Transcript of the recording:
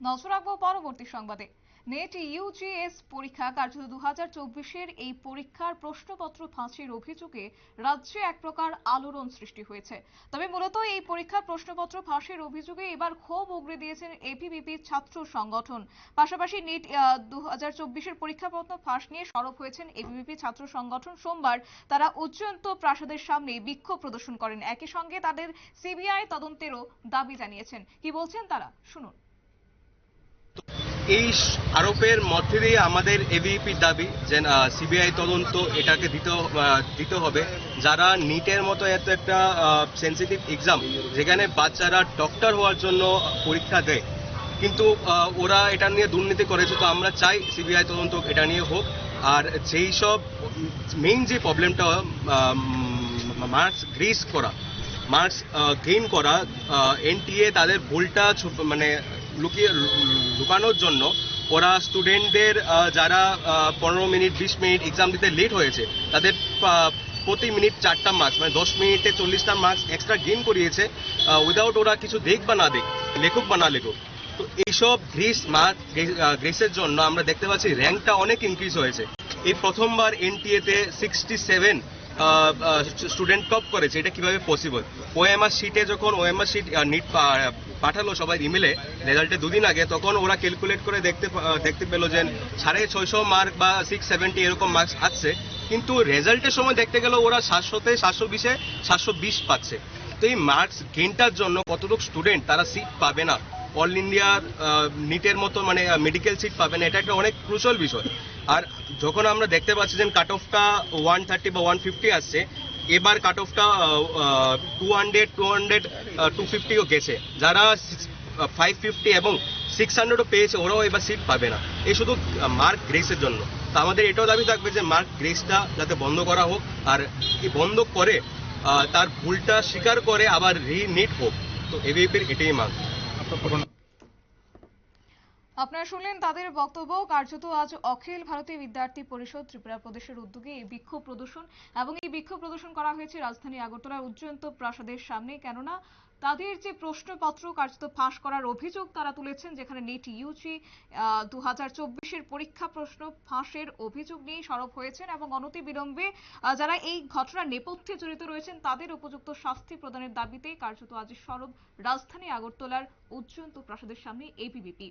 নজর রাখব পরবর্তী সংবাদে। নেট ইউজিএস পরীক্ষা কার্যত দু হাজার চব্বিশের এই পরীক্ষার প্রশ্নপত্র ফাঁসির অভিযোগে রাজ্যে এক প্রকার আলোড়ন সৃষ্টি হয়েছে। তবে মূলত এই পরীক্ষার প্রশ্নপত্র ফাঁসির অভিযোগে এবার ক্ষোভ উগরে দিয়েছেন এপিবিপি ছাত্র সংগঠন। পাশাপাশি নিট দু হাজার চব্বিশের পরীক্ষাপত্র ফাঁস নিয়ে সরব হয়েছেন এবিভিপি ছাত্র সংগঠন। সোমবার তারা উজ্জয়ন্ত প্রাসাদের সামনে বিক্ষোভ প্রদর্শন করেন। একই সঙ্গে তাদের সিবিআই তদন্তেরও দাবি জানিয়েছেন। কি বলছেন তারা? শুনুন। এই আরোপের মধ্যে দিয়ে আমাদের এবিপি দাবি যে সিবিআই তদন্ত এটাকে দিতে দিতে হবে। যারা নিটের মতো এত একটা সেন্সিটিভ এক্সাম যেখানে বাচ্চারা ডক্টর হওয়ার জন্য পরীক্ষা দেয়, কিন্তু ওরা এটা নিয়ে দুর্নীতি করেছে, তো আমরা চাই সিবিআই তদন্ত এটা নিয়ে হোক। আর যেই সব মেইন যে প্রবলেমটা মার্কস গ্রিস করা মার্কস গেইন করা এনটিএ তাদের ভুলটা মানে লুকিয়ে লুকানোর জন্য ওরা স্টুডেন্টদের যারা পনেরো মিনিট, বিশ মিনিট এক্সাম দিতে লেট হয়েছে, তাদের প্রতি মিনিট চারটা মার্কস মানে দশ মিনিটে চল্লিশটা মার্কস এক্সট্রা গেইন করিয়েছে উইদাউট ওরা কিছু দেখ বা না দেখ, লেখক বা না লেখক। তো এইসব গ্রেস মার্ক গ্রেসের জন্য আমরা দেখতে পাচ্ছি র্যাঙ্কটা অনেক ইনক্রিজ হয়েছে। এই প্রথমবার এনটিএ তে সিক্সটি সেভেন স্টুডেন্ট টপ করেছে, এটা কীভাবে পসিবল ওএমআর শিটে যখন ওএমআর শিট নিট পাঠালো সবাই ইমেলে রেজাল্টে দুদিন আগে। তখন ওরা ক্যালকুলেট করে দেখতে দেখতে পেল যে সাড়ে ছয়শো মার্ক বা সিক্স সেভেন্টি এরকম মার্কস আসছে। কিন্তু রেজাল্টের সময় দেখতে গেল ওরা সাতশোতে সাতশো বিশে সাতশো বিশ পাচ্ছে। তো এই মার্কস গেনটার জন্য কতটুকু স্টুডেন্ট তারা সিট পাবে না? অল ইন্ডিয়ার নিটের মতো মানে মেডিকেল সিট পাবে না। এটা একটা অনেক ক্রুশাল বিষয়। আর যখন আমরা দেখতে পাচ্ছি যে কাট অফটা ওয়ান থার্টি বা ওয়ান ফিফটি আসছে এবার cut অফটা two hundred two hundred two ফিফটিও গেছে। যারা ফাইভ ফিফটি এবং সিক্স হান্ড্রেডও পেয়েছে, ওরাও এবার সিট পাবে না। এই শুধু মার্ক গ্রেসের জন্য। তো আমাদের এটাও দাবি থাকবে যে মার্ক গ্রেসটা যাতে বন্ধ করা হোক, আর বন্ধ করে তার ভুলটা স্বীকার করে আবার রিনিট হোক। তো এবিপির এটাই মার্ক আপনারা শুনলেন তাদের বক্তব্য। কার্যত আজ অখিল ভারতীয় বিদ্যার্থী পরিষদ ত্রিপুরা প্রদেশের উদ্যোগে এই বিক্ষোভ প্রদর্শন এবং এই বিক্ষোভ প্রদর্শন করা হয়েছে রাজধানী আগরতলার উজ্জয়ন্ত প্রাসাদের সামনে। কেননা, তাদের যে প্রশ্নপত্র কার্যত ফাঁস করার অভিযোগ তারা তুলেছেন, যেখানে নেট ইউজি দু হাজার পরীক্ষা প্রশ্ন ফাঁসের অভিযোগ নিয়ে সরব হয়েছেন এবং অনতি বিলম্বে যারা এই ঘটনার নেপথ্যে জড়িত রয়েছেন তাদের উপযুক্ত শাস্তি প্রদানের দাবিতে কার্যত আজ সরব রাজধানী আগরতলার উজ্জয়ন্ত প্রাসাদের সামনে এপিবিপি